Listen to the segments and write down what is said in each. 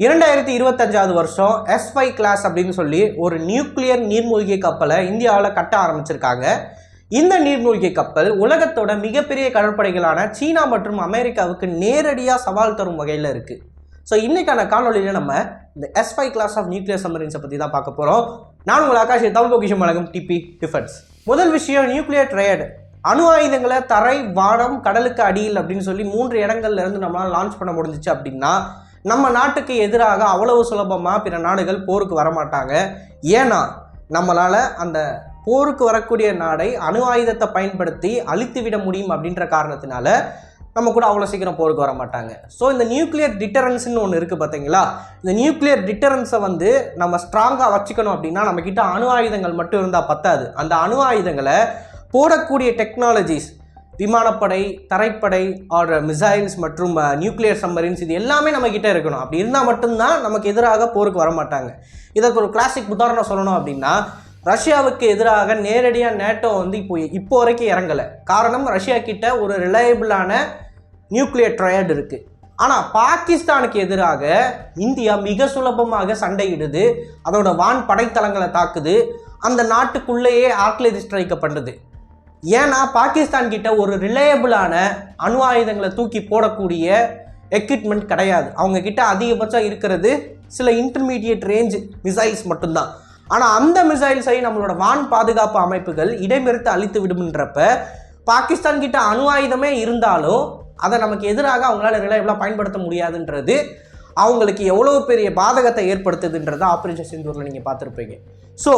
இரண்டாயிரத்தி இருபத்தஞ்சாவது வருஷம் எஸ் ஃபைவ் கிளாஸ் அப்படின்னு சொல்லி ஒரு நியூக்ளியர் நீர்மூழ்கி கப்பலை இந்தியாவில் கட்ட ஆரம்பிச்சிருக்காங்க. இந்த நீர்மூழ்கி கப்பல் உலகத்தோட மிகப்பெரிய கடற்படைகளான சீனா மற்றும் அமெரிக்காவுக்கு நேரடியாக சவால் தரும் வகையில் இருக்குது ஸோ இன்றைக்கான காணொலியில் நம்ம இந்த S five class of nuclear சம்மரின்ஸை பற்றி தான் பார்க்க போகிறோம் நான் உங்கள் ஆகாஷ் தமிழ் பொக்கிஷம் வழங்கும் டிபி டிஃபென்ஸ் முதல் விஷயம் நியூக்ளியர் ட்ரையட் அணு ஆயுதங்களை தரை வானம் கடலுக்கு அடியில் அப்படின்னு சொல்லி மூன்று இடங்கள்ல இருந்து நம்மளால் லான்ச் பண்ண முடிஞ்சிச்சு அப்படின்னா நம்ம நாட்டுக்கு எதிராக அவ்வளவு சுலபமாக பிற நாடுகள் போருக்கு வரமாட்டாங்க. ஏன்னா நம்மளால் அந்த போருக்கு வரக்கூடிய நாடை அணு ஆயுதத்தை பயன்படுத்தி அழித்து விட முடியும் அப்படின்ற காரணத்தினால நம்ம கூட அவ்வளோ சீக்கிரம் போருக்கு வர மாட்டாங்க ஸோ இந்த நியூக்ளியர் டிட்டரன்ஸ்னு ஒன்று இருக்குது பார்த்தீங்களா இந்த நியூக்ளியர் டிட்டரன்ஸை வந்து நம்ம ஸ்ட்ராங்காக வச்சுக்கணும் அப்படின்னா நம்மக்கிட்ட அணு ஆயுதங்கள் மட்டும் இருந்தால் பத்தாது. அந்த அணு ஆயுதங்களை போடக்கூடிய டெக்னாலஜிஸ் விமானப்படை தரைப்படை ஆர் மிசைல்ஸ் மற்றும் uh, நியூக்ளியர் சம்மரின்ஸ் இது எல்லாமே நம்மக்கிட்ட இருக்கணும். அப்படி இருந்தால் மட்டும்தான் நமக்கு எதிராக போருக்கு வர மாட்டாங்க இதற்கு ஒரு கிளாசிக் உதாரணம் சொல்லணும் அப்படின்னா ரஷ்யாவுக்கு எதிராக நேரடியாக நேட்டோ வந்து இப்போ இப்போ வரைக்கும் இறங்கலை. காரணம் ரஷ்யா கிட்ட ஒரு ரிலையபிளான நியூக்ளியர் ட்ரையட் இருக்குது ஆனால் பாகிஸ்தானுக்கு எதிராக இந்தியா மிக சுலபமாக சண்டையிடுது. அதோட வான் படைத்தளங்களை தாக்குது. அந்த நாட்டுக்குள்ளேயே ஆர்ட்லரி ஸ்ட்ரைக்கை பண்ணுது ஏன்னா பாகிஸ்தான் கிட்ட ஒரு ரிலையபிளான அணு ஆயுதங்களை தூக்கி போடக்கூடிய எக்யூப்மெண்ட் கிடையாது. அவங்க கிட்ட அதிகபட்சம் இருக்கிறது சில இன்டர்மீடியட் ரேஞ்ச் மிசைல்ஸ் மட்டும்தான். ஆனால் அந்த மிசைல்ஸை நம்மளோட வான் பாதுகாப்பு அமைப்புகள் இடைமறித்து அழித்து விடும்ன்றப்ப பாகிஸ்தான் கிட்ட அணு ஆயுதமே இருந்தாலும் அதை நமக்கு எதிராக அவங்களால ரிலையபிளாக பயன்படுத்த முடியாதுன்றது அவங்களுக்கு எவ்வளோ பெரிய பாதகத்தை ஏற்படுத்துதுன்றதை ஆப்ரேஷன் சிந்தூரில் நீங்கள் பார்த்துருப்பீங்க. ஸோ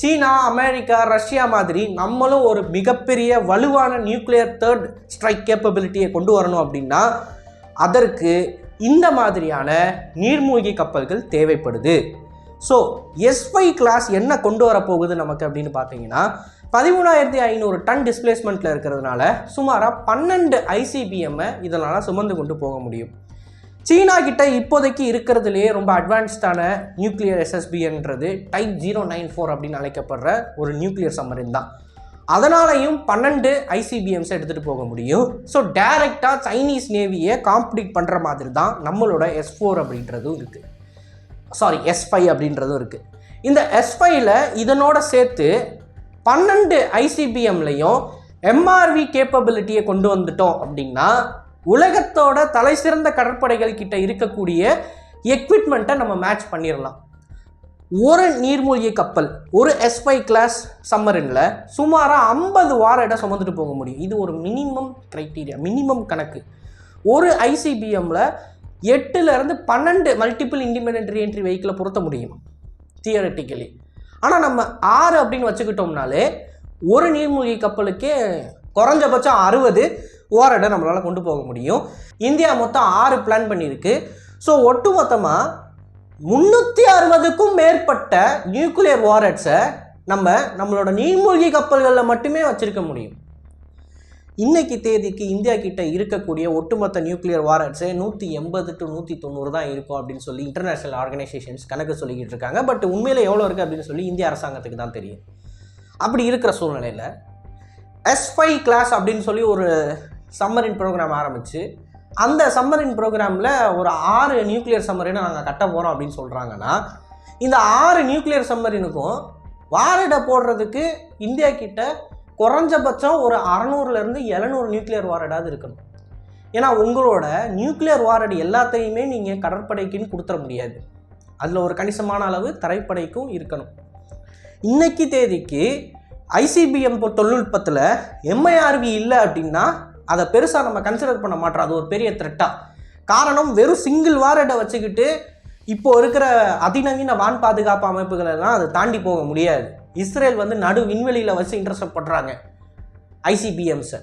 சீனா அமெரிக்கா ரஷ்யா மாதிரி நம்மளும் ஒரு மிகப்பெரிய வலுவான நியூக்ளியர் தேர்ட் ஸ்ட்ரைக் கேப்பபிலிட்டியை கொண்டு வரணும் அப்படின்னா அதற்கு இந்த மாதிரியான நீர்மூழ்கி கப்பல்கள் தேவைப்படுது. ஸோ எஸ்ஒய் கிளாஸ் என்ன கொண்டு வரப்போகுது நமக்கு அப்படின்னு பார்த்தீங்கன்னா பதிமூணாயிரத்தி ஐநூறு டன் டிஸ்பிளேஸ்மெண்ட்டில் இருக்கிறதுனால சுமாராக பன்னெண்டு ஐசிபிஎம்மை இதனால் சுமந்து கொண்டு போக முடியும். சீனா கிட்ட இப்போதைக்கு இருக்கிறதுலேயே ரொம்ப அட்வான்ஸ்டான நியூக்ளியர் எஸ்எஸ்பின்றது டைப் ஜீரோ நைன் ஃபோர் அப்படின்னு அழைக்கப்படுற ஒரு நியூக்ளியர் சம்மரின் தான். அதனாலையும் பன்னெண்டு ஐசிபிஎம்ஸ் எடுத்துகிட்டு போக முடியும். ஸோ டைரெக்டாக சைனீஸ் நேவியை காம்படிட் பண்ணுற மாதிரி தான் நம்மளோட எஸ் ஃபோர் அப்படின்றதும் இருக்குது சாரி எஸ் ஃபைவ் அப்படின்றதும் இருக்குது இந்த எஸ் ஃபைவ்ல இதனோட சேர்த்து பன்னெண்டு ஐசிபிஎம்லையும் எம்ஆர்வி கேப்பபிலிட்டியை கொண்டு வந்துட்டோம் அப்படின்னா உலகத்தோட தலை சிறந்த கடற்படைகள் கிட்ட இருக்கக்கூடிய எக்விப்மெண்ட்டை நம்ம மேட்ச் பண்ணிடலாம் ஒரு நீர்மூழ்கி கப்பல் ஒரு எஸ்ஃபை கிளாஸ் சம்மரினில் சுமாராக ஐம்பது வார இடம் சுமந்துட்டு போக முடியும். இது ஒரு மினிமம் க்ரைட்டீரியா மினிமம் கணக்கு. ஒரு ஐசிபிஎம்மில் எட்டுலேருந்து பன்னெண்டு மல்டிபிள் இண்டிபெண்ட் என்ட்ரி வெஹிக்கிளை பொருத்த முடியும் தியரட்டிக்கலி ஆனால் நம்ம ஆறு அப்படின்னு வச்சுக்கிட்டோம்னாலே ஒரு நீர்மூழ்கி கப்பலுக்கே குறைஞ்சபட்சம் அறுபது ஓரடை நம்மளால் கொண்டு போக முடியும். இந்தியா மொத்தம் ஆறு பிளான் பண்ணியிருக்கு ஸோ ஒட்டுமொத்தமாக முந்நூற்றி அறுபதுக்கும் மேற்பட்ட நியூக்ளியர் வாரட்ஸை நம்ம நம்மளோட நீர்மூழ்கி கப்பல்களில் மட்டுமே வச்சுருக்க முடியும். இன்றைக்கி தேதிக்கு இந்தியா கிட்ட இருக்கக்கூடிய ஒட்டுமொத்த நியூக்ளியர் வாரட்ஸே நூற்றி எண்பது டு நூற்றி தொண்ணூறு தான் இருக்கும் அப்படின்னு சொல்லி இன்டர்நேஷ்னல் ஆர்கனைசேஷன்ஸ் கணக்கு சொல்லிக்கிட்டு இருக்காங்க. பட் உண்மையில் எவ்வளோ இருக்குது அப்படின்னு சொல்லி இந்திய அரசாங்கத்துக்கு தான் தெரியும். அப்படி இருக்கிற சூழ்நிலையில் எஸ் ஃபைவ் கிளாஸ் அப்படின்னு சொல்லி ஒரு சம்மரின் ப்ரோக்ராம் ஆரம்பித்து அந்த சம்மரின் ப்ரோக்ராமில் ஒரு ஆறு நியூக்ளியர் சம்மரினை நாங்கள் கட்ட போகிறோம் அப்படின்னு சொல்கிறாங்கன்னா இந்த ஆறு நியூக்ளியர் சம்மரினுக்கும் வாரடை போடுறதுக்கு இந்தியா கிட்ட குறைஞ்சபட்சம் ஒரு அறநூறுலேருந்து எழுநூறு நியூக்ளியர் வாரடாவது இருக்கணும். ஏன்னா உங்களோட நியூக்ளியர் வாரடு எல்லாத்தையுமே நீங்கள் கடற்படைக்குன்னு கொடுத்துட முடியாது. அதில் ஒரு கணிசமான அளவு தரைப்படைக்கும் இருக்கணும். இன்னைக்கு தேதிக்கு ஐசிபிஎம் தொழில்நுட்பத்தில் எம்ஐஆர்வி இல்லை அப்படின்னா அதை பெருசாக நம்ம கன்சிடர் பண்ண மாட்டோம். அது ஒரு பெரிய த்ரெட்டாக காரணம் வெறும் சிங்கிள் வாரடை வச்சுக்கிட்டு இப்போ இருக்கிற அதிநவீன வான் பாதுகாப்பு அமைப்புகளெல்லாம் அதை தாண்டி போக முடியாது. இஸ்ரேல் வந்து நடு விண்வெளியில் வச்சு இன்டர்செப்ட் பண்ணுறாங்க ஐசிபிஎம்ஸை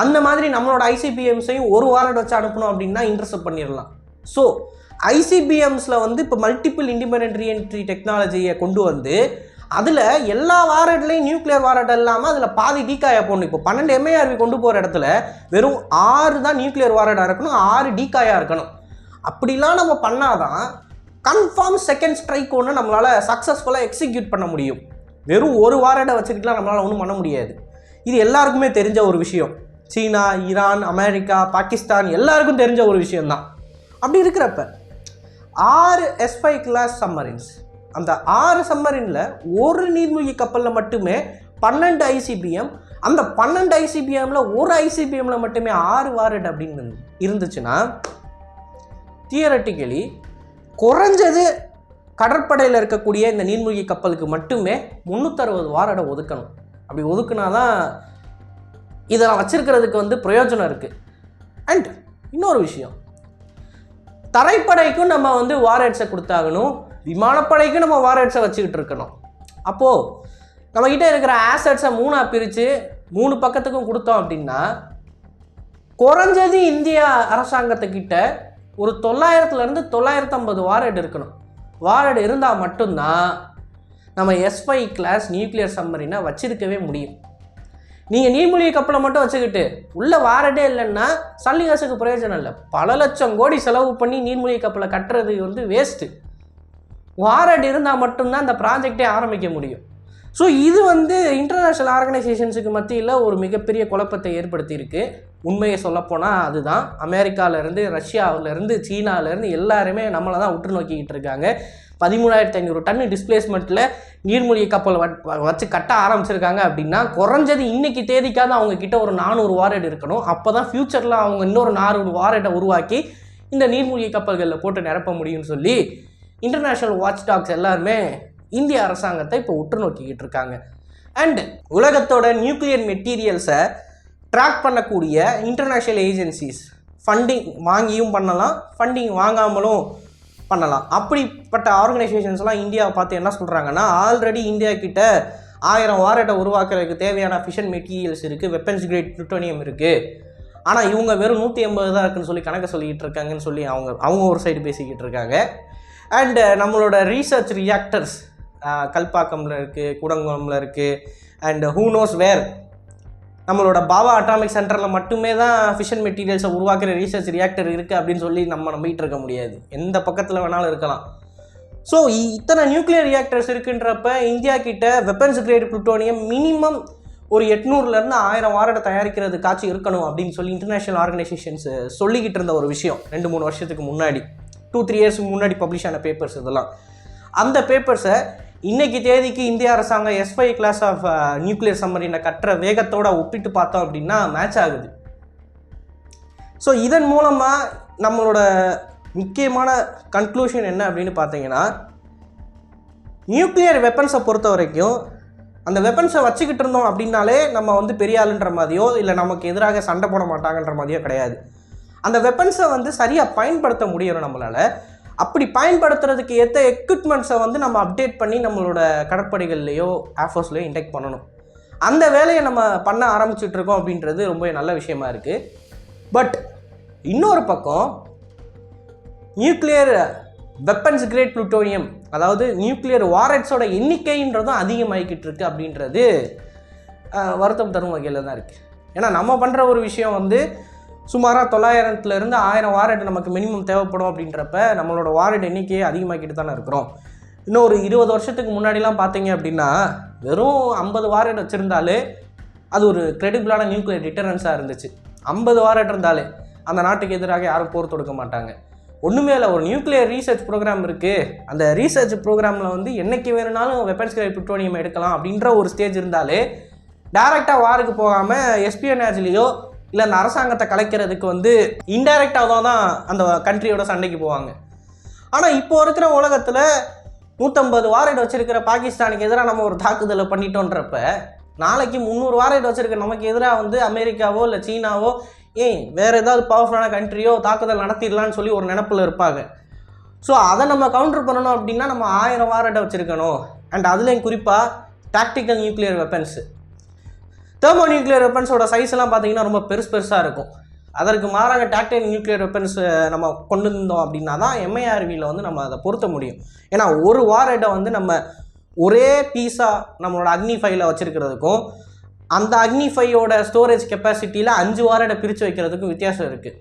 அந்த மாதிரி நம்மளோட ஐசிபிஎம்ஸையும் ஒரு வாரம் வச்சு அனுப்பணும் அப்படின்னா இன்டர்செப்ட் பண்ணிடலாம். ஸோ ஐசிபிஎம்ஸில் வந்து இப்போ மல்டிபிள் இண்டிபெண்ட் ரீஎன்ட்ரி டெக்னாலஜியை கொண்டு வந்து அதில் எல்லா வாரட்லையும் நியூக்ளியர் வாரட் இல்லாமல் அதில் பாதி டீக்காயை போடணும் இப்போ பன்னெண்டு எம்ஏஆர்வி கொண்டு போகிற இடத்துல வெறும் ஆறு தான் நியூக்ளியர் வாரடாக இருக்கணும் ஆறு டீக்காயாக இருக்கணும். அப்படிலாம் நம்ம பண்ணாதான் கன்ஃபார்ம் செகண்ட் ஸ்ட்ரைக் ஒன்று நம்மளால் சக்ஸஸ்ஃபுல்லாக எக்ஸிக்யூட் பண்ண முடியும். வெறும் ஒரு வாரடை வச்சுக்கிட்டுலாம் நம்மளால் ஒன்றும் பண்ண முடியாது. இது எல்லாருக்குமே தெரிஞ்ச ஒரு விஷயம். சீனா ஈரான் அமெரிக்கா பாகிஸ்தான் எல்லாருக்கும் தெரிஞ்ச ஒரு விஷயம்தான். அப்படி இருக்கிறப்ப ஆறு எஸ்ஃபை கிளாஸ் சம்மரின்ஸ் அந்த ஆறு சம்மரினில் ஒரு நீர்மூழ்கி கப்பலில் மட்டுமே பன்னெண்டு ஐசிபிஎம் அந்த பன்னெண்டு ஐசிபிஎம்மில் ஒரு ஐசிபிஎம்மில் மட்டுமே ஆறு வாரட் அப்படின்னு இருந்துச்சுன்னா தியரட்டிக்கலி குறைஞ்சது கடற்படையில் இருக்கக்கூடிய இந்த நீர்மூழ்கி கப்பலுக்கு மட்டுமே முந்நூற்றறுபது வாரடை ஒதுக்கணும். அப்படி ஒதுக்குனாதான் இதெல்லாம் வச்சிருக்கிறதுக்கு வந்து பிரயோஜனம் இருக்குது அண்ட் இன்னொரு விஷயம் தரைப்படைக்கும் நம்ம வந்து வாரட்ஸை கொடுத்தாகணும். விமானப்படைக்கு நம்ம வாரட்ஸை வச்சுக்கிட்டு இருக்கணும். அப்போது நம்மக்கிட்ட இருக்கிற ஆசட்ஸை மூணாக பிரித்து மூணு பக்கத்துக்கும் கொடுத்தோம் அப்படின்னா குறைஞ்சது இந்திய அரசாங்கத்துக்கிட்ட ஒரு தொள்ளாயிரத்துலேருந்து தொள்ளாயிரத்து ஐம்பது வாரட் இருக்கணும். வாரட் இருந்தால் மட்டும்தான் நம்ம எஸ்பை கிளாஸ் நியூக்ளியர் சம்மரினை வச்சிருக்கவே முடியும். நீங்கள் நீர்மூழ்கி கப்பலை மட்டும் வச்சுக்கிட்டு உள்ளே வாரடே இல்லைன்னா சல்லிகாசுக்கு பிரயோஜனம் இல்லை. பல லட்சம் கோடி செலவு பண்ணி நீர்மூழ்கி கப்பலை கட்டுறது வந்து வேஸ்ட்டு வாரட் இருந்தால் மட்டும்தான் இந்த ப்ராஜெக்டே ஆரம்பிக்க முடியும். ஸோ இது வந்து இன்டர்நேஷ்னல் ஆர்கனைசேஷன்ஸுக்கு மத்தியில் ஒரு மிகப்பெரிய குழப்பத்தை ஏற்படுத்தியிருக்கு. உண்மையை சொல்லப்போனால் அதுதான். அமெரிக்காவிலேருந்து ரஷ்யாவிலேருந்து சீனாவிலேருந்து எல்லாருமே நம்மளை தான் உற்று நோக்கிக்கிட்டு இருக்காங்க. பதிமூணாயிரத்தி ஐநூறு டன் டிஸ்பிளேஸ்மெண்ட்டில் நீர்மூழ்கி கப்பல் வ- வச்சு கட்ட ஆரம்பிச்சிருக்காங்க அப்படின்னா குறைஞ்சது இன்றைக்கி தேதிக்காவது அவங்க கிட்ட ஒரு நானூறு வாரட் இருக்கணும். அப்போ தான் ஃப்யூச்சரில் அவங்க இன்னொரு நானூறு வாரட்டை உருவாக்கி இந்த நீர்மூழ்கி கப்பல்களில் போட்டு நிரப்ப முடியும்னு சொல்லி இன்டர்நேஷ்னல் வாட்ச் டாக்ஸ் எல்லாருமே இந்திய அரசாங்கத்தை இப்போ உற்று நோக்கிக்கிட்டு இருக்காங்க. அண்டு உலகத்தோட நியூக்ளியர் மெட்டீரியல்ஸை ட்ராக் பண்ணக்கூடிய இன்டர்நேஷ்னல் ஏஜென்சிஸ் ஃபண்டிங் வாங்கியும் பண்ணலாம் ஃபண்டிங் வாங்காமலும் பண்ணலாம். அப்படிப்பட்ட ஆர்கனைசேஷன்ஸ்லாம் இந்தியாவை பார்த்து என்ன சொல்கிறாங்கன்னா ஆல்ரெடி இந்தியா கிட்ட ஆயிரம் வாரட்டை உருவாக்குறதுக்கு தேவையான ஃபிஷன் மெட்டீரியல்ஸ் இருக்குது வெப்பன்ஸ் கிரேட் ப்ளூட்டோனியம் இருக்குது ஆனால் இவங்க வெறும் நூற்றி எண்பது தான் இருக்குன்னு சொல்லி கணக்கை சொல்லிக்கிட்டு இருக்காங்கன்னு சொல்லி அவங்க அவங்க ஒரு சைடு பேசிக்கிட்டு இருக்காங்க. அண்டு uh, நம்மளோட ரீசர்ச் ரியாக்டர்ஸ் uh, கல்பாக்கம்ல இருக்குது கூடங்குளம்ல இருக்குது அண்டு ஹூ நோஸ் வேர் நம்மளோட பாபா அட்டாமிக் சென்டரில் மட்டுமே தான் ஃபிஷன் மெட்டீரியல்ஸை உருவாக்குற ரீசர்ச் ரியாக்டர் இருக்குது அப்படின்னு சொல்லி நம்ம நம்பிட்டு இருக்க முடியாது. எந்த பக்கத்தில் வேணாலும் இருக்கலாம். ஸோ இத்தனை நியூக்ளியர் ரியாக்டர்ஸ் இருக்குன்றப்ப இந்தியா கிட்ட வெப்பன்ஸ் கிரேட் புளுட்டோனியம் மினிமம் ஒரு எட்நூறுலேருந்து ஆயிரம் வாரடை தயாரிக்கிறது காட்சி இருக்கணும் அப்படின்னு சொல்லி இன்டர்நேஷ்னல் ஆர்கனைசேஷன்ஸ் சொல்லிக்கிட்டு இருந்த ஒரு விஷயம் ரெண்டு மூணு வருஷத்துக்கு முன்னாடி. டூ த்ரீ இயர்ஸ்க்கு முன்னாடி பப்ளிஷ் ஆன பேப்பர்ஸ் இதெல்லாம். அந்த பேப்பர்ஸை இன்னைக்கு தேதிக்கு இந்திய அரசாங்கம் S five class of nuclear சம்மரினை கட்டுற வேகத்தோட ஒப்பிட்டு பார்த்தோம் அப்படின்னா மேட்ச் ஆகுது. ஸோ இதன் மூலமாக நம்மளோட முக்கியமான கன்க்ளூஷன் என்ன அப்படின்னு பார்த்தீங்கன்னா நியூக்ளியர் வெப்பன்ஸை பொறுத்த வரைக்கும் அந்த வெப்பன்ஸை வச்சுக்கிட்டு இருந்தோம் அப்படின்னாலே நம்ம வந்து பெரிய ஆளுன்ற மாதிரியோ இல்லை நமக்கு எதிராக சண்டை போட மாட்டாங்கன்ற மாதிரியோ கிடையாது. அந்த வெப்பன்ஸை வந்து சரியாக பயன்படுத்த முடியணும் நம்மளால் அப்படி பயன்படுத்துறதுக்கு ஏற்ற எக்யூப்மெண்ட்ஸை வந்து நம்ம அப்டேட் பண்ணி நம்மளோட கடற்படைகள்லையோ ஏர்ஃபோர்ஸ்லையோ இன்டெக்ட் பண்ணணும். அந்த வேலையை நம்ம பண்ண ஆரம்பிச்சுட்டு இருக்கோம் அப்படின்றது ரொம்ப நல்ல விஷயமா இருக்குது பட் இன்னொரு பக்கம் நியூக்ளியர் வெப்பன்ஸ் கிரேட் plutonium அதாவது நியூக்ளியர் வாரட்ஸோட எண்ணிக்கைன்றதும் அதிகமாகிக்கிட்டு இருக்குது அப்படின்றது வருத்தம் தரும் வகையில் தான் இருக்குது ஏன்னா நம்ம பண்ணுற ஒரு விஷயம் வந்து சுமாராக தொள்ளாயிரத்துலேருந்து ஆயிரம் வாரட் நமக்கு மினிமம் தேவைப்படும் அப்படின்றப்ப நம்மளோட வாரட் எண்ணிக்கையை அதிகமாக்கிட்டு தானே இருக்கிறோம். இன்னும் ஒரு இருபது வருஷத்துக்கு முன்னாடிலாம் பார்த்தீங்க அப்படின்னா வெறும் ஐம்பது வாரட் வச்சுருந்தாலே அது ஒரு கிரெடிபிளான நியூக்ளியர் டிட்டரன்ஸாக இருந்துச்சு. ஐம்பது வாரட் இருந்தாலே அந்த நாட்டுக்கு எதிராக யாரும் போர் தொடுக்க மாட்டாங்க. ஒன்றுமே இல்லை ஒரு நியூக்ளியர் ரீசர்ச் ப்ரோக்ராம் இருக்குது அந்த ரீசர்ச் ப்ரோக்ராமில் வந்து என்னைக்கு வேணும்னாலும் வெப்பன்ஸ் கிரேட் plutonium எடுக்கலாம் அப்படின்ற ஒரு ஸ்டேஜ் இருந்தாலே டைரெக்டாக வாருக்கு போகாமல் எஸ்பிஎன்ஆர்ஜிலேயோ இல்லை அந்த அரசாங்கத்தை கலைக்கிறதுக்கு வந்து இன்டைரக்டாக தான் அந்த கண்ட்ரியோட சண்டைக்கு போவாங்க. ஆனால் இப்போ இருக்கிற உலகத்தில் நூற்றம்பது வாரட் வச்சுருக்கிற பாகிஸ்தானுக்கு எதிராக நம்ம ஒரு தாக்குதலை பண்ணிட்டோன்றப்ப நாளைக்கு முந்நூறு வாரட் வச்சுருக்க நமக்கு எதிராக வந்து அமெரிக்காவோ இல்லை சீனாவோ ஏன் வேறு ஏதாவது பவர்ஃபுல்லான கண்ட்ரியோ தாக்குதல் நடத்திடலான்னு சொல்லி ஒரு நினப்பில் இருப்பாங்க. ஸோ அதை நம்ம கவுண்டர் பண்ணணும் அப்படின்னா நம்ம ஆயிரம் வாரட்டை வச்சுருக்கணும். அண்ட் அதுலேயும் குறிப்பாக tactical nuclear weapons thermo nuclear வெப்பன்ஸோட சைஸ்லாம் பார்த்திங்கன்னா பார்த்தீங்கன்னா ரொம்ப பெருசு பெருசாக இருக்கும். அதற்கு மாறாக டாக்டைல் நியூக்ளியர் வெப்பன்ஸ் நம்ம கொண்டு இருந்தோம் அப்படின்னா தான் எம்ஐஆர்வியில் வந்து நம்ம அதை பொருத்த முடியும். ஏன்னா ஒரு வாரட்டை வந்து நம்ம ஒரே பீஸாக நம்மளோட அக்னி ஃபைலை வச்சுருக்கிறதுக்கும் அந்த அக்னி ஃபையோட ஸ்டோரேஜ் கெப்பாசிட்டியில் அஞ்சு வாரட்டை பிரித்து வைக்கிறதுக்கும் வித்தியாசம் இருக்குது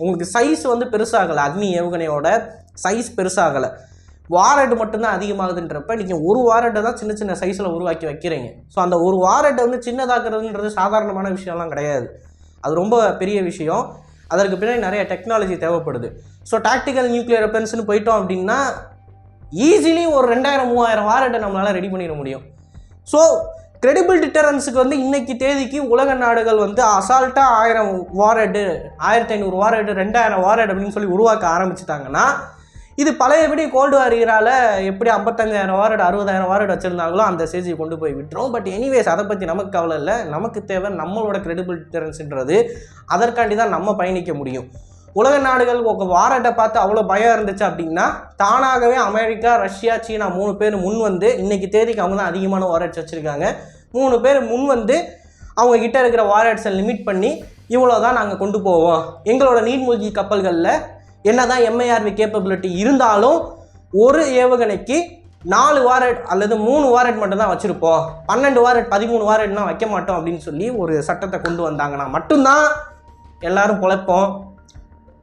உங்களுக்கு சைஸ் வந்து பெருசாகலை அக்னி ஏவுகணையோட சைஸ் பெருசாகலை. வாரட் மட்டும்தான் அதிகமாகுதுன்றப்ப நீங்கள் ஒரு வாரட்டை தான் சின்ன சின்ன சைஸில் உருவாக்கி வைக்கிறீங்க. ஸோ அந்த ஒரு வாரட்டை வந்து சின்னதாக்குறதுன்றது சாதாரணமான விஷயம்லாம் கிடையாது. அது ரொம்ப பெரிய விஷயம். அதற்கு பின்னாடி நிறைய டெக்னாலஜி தேவைப்படுது. ஸோ டாக்டிக்கல் நியூக்ளியர் வெப்பன்ஸ்னு போயிட்டோம் அப்படின்னா ஈஸிலி ஒரு ரெண்டாயிரம் மூவாயிரம் வாரட்டை நம்மளால் ரெடி பண்ணிட முடியும். ஸோ கிரெடிபிள் டிட்டரன்ஸுக்கு வந்து இன்னைக்கு தேதிக்கு உலக நாடுகள் வந்து அசால்ட்டாக ஆயிரம் வாரட்டு ஆயிரத்தி ஐநூறு வாரட்டு ரெண்டாயிரம் வாரட் அப்படின்னு சொல்லி உருவாக்க ஆரம்பிச்சிட்டாங்கன்னா இது பழையபடி கோல்டு வாரியரால் எப்படி ஐம்பத்தஞ்சாயிரம் வார்டு அறுபதாயிரம் வார்டு வச்சுருந்தாங்களோ அந்த ஸ்டேஜை கொண்டு போய் விட்டுரும். பட் எனிவேஸ் அதை பற்றி நமக்கு கவலை இல்லை. நமக்கு தேவை நம்மளோட கிரெடிபிள் டிட்டரன்ஸுன்றது அதற்காண்டி தான் நம்ம பயணிக்க முடியும். உலக நாடுகள் ஒரு வாரட்டை பார்த்து அவ்வளோ பயம் இருந்துச்சு அப்படின்னா தானாகவே அமெரிக்கா ரஷ்யா சீனா மூணு பேர் முன் வந்து இன்னைக்கு தேதிக்கு அவங்க தான் அதிகமான வாரட்ஸ் வச்சுருக்காங்க. மூணு பேர் முன் வந்து அவங்க கிட்ட இருக்கிற வாரட்ஸை லிமிட் பண்ணி இவ்வளோ தான் நாங்கள் கொண்டு போவோம். எங்களோட நீர்மூழ்கி கப்பல்களில் என்னதான் எம்ஐஆர்வி கேப்பபிலிட்டி இருந்தாலும் ஒரு ஏவுகணைக்கு நாலு வாரட் அல்லது மூணு வாரட் மட்டும் தான் வச்சுருப்போம். பன்னெண்டு வாரட் பதிமூணு வாரட்லாம் வைக்க மாட்டோம் அப்படின்னு சொல்லி ஒரு சட்டத்தை கொண்டு வந்தாங்கன்னா மட்டும்தான் எல்லாரும் பிழைப்போம்.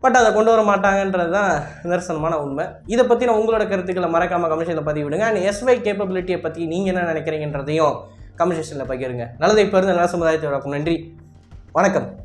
பட் அதை கொண்டு வர மாட்டாங்கன்றது தான் நிதர்சனமான உண்மை. இதை பற்றின உங்களோட கருத்துக்களை மறக்காமல் கமிஷனில் பதிவிடுங்க. அண்ட் எஸ்வை கேப்பபிலிட்டியை பற்றி நீங்கள் என்ன நினைக்கிறீங்கன்றதையும் கமிஷனில் பகிருங்க. நல்லதை இப்போ இருந்த நல்ல சமுதாயத்தை வணக்கம் நன்றி. வணக்கம்.